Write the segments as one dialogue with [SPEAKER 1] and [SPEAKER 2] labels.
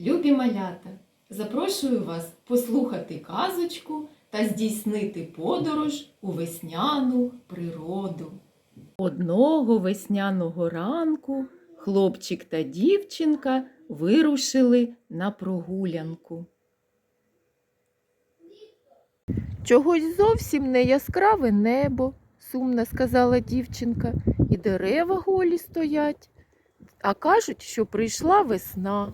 [SPEAKER 1] Любі малята, запрошую вас послухати казочку та здійснити подорож у весняну природу. Одного весняного ранку хлопчик та дівчинка вирушили на прогулянку. Чогось зовсім не яскраве небо, сумно сказала дівчинка, і дерева голі стоять, а кажуть, що прийшла весна.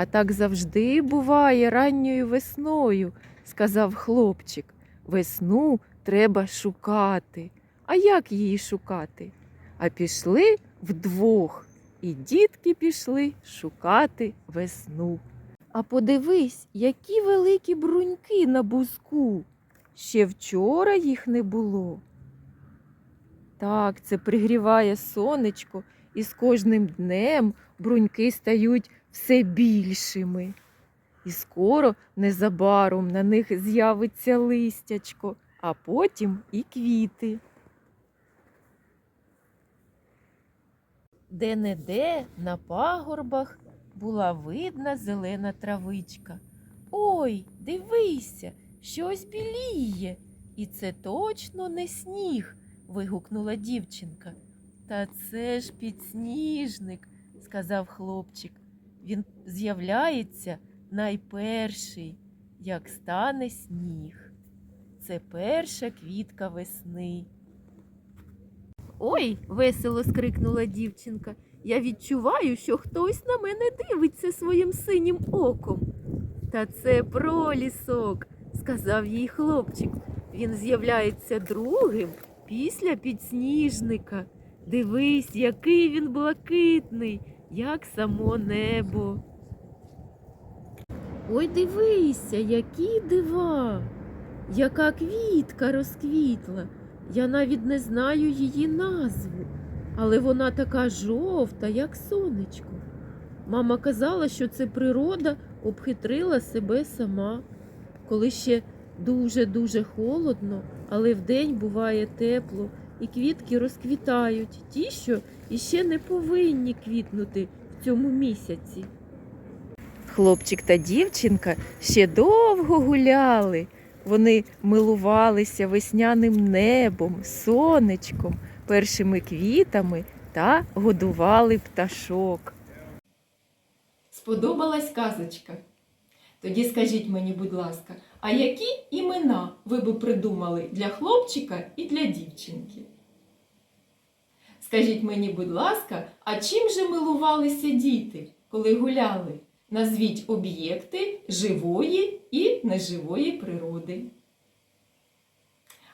[SPEAKER 1] А так завжди буває ранньою весною, сказав хлопчик. Весну треба шукати. А як її шукати? А пішли вдвох, і дітки пішли шукати весну. А подивись, які великі бруньки на бузку. Ще вчора їх не було. Так, це пригріває сонечко, і з кожним днем бруньки стають все більшими. І скоро незабаром на них з'явиться листячко, а потім і квіти. Де-не-де на пагорбах була видна зелена травичка. Ой, дивися, щось біліє. І це точно не сніг. вигукнула дівчинка. Та це ж підсніжник, сказав хлопчик. Він з'являється найперший, як стане сніг. Це перша квітка весни. Ой, весело скрикнула дівчинка. Я відчуваю, що хтось на мене дивиться своїм синім оком. Та це пролісок, сказав їй хлопчик. Він з'являється другим після підсніжника. Дивись, який він блакитний, як само небо. Ой, дивися, які дива, яка квітка розквітла. Я навіть не знаю її назву, але вона така жовта, як сонечко. Мама казала, що це природа обхитрила себе сама, коли ще дуже-дуже холодно, але вдень буває тепло, і квітки розквітають, ті, що іще не повинні квітнути в цьому місяці. Хлопчик та дівчинка ще довго гуляли. Вони милувалися весняним небом, сонечком, першими квітами та годували пташок. Сподобалась казочка? Тоді скажіть мені, будь ласка, а які імена ви би придумали для хлопчика і для дівчинки? Скажіть мені, будь ласка, а чим же милувалися діти, коли гуляли? Назвіть об'єкти живої і неживої природи.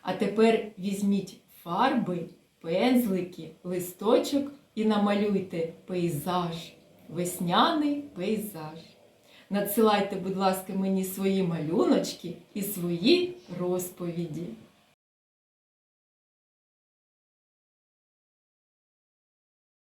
[SPEAKER 1] А тепер візьміть фарби, пензлики, листочок і намалюйте пейзаж, весняний пейзаж. Надсилайте, будь ласка, мені свої малюночки і свої розповіді.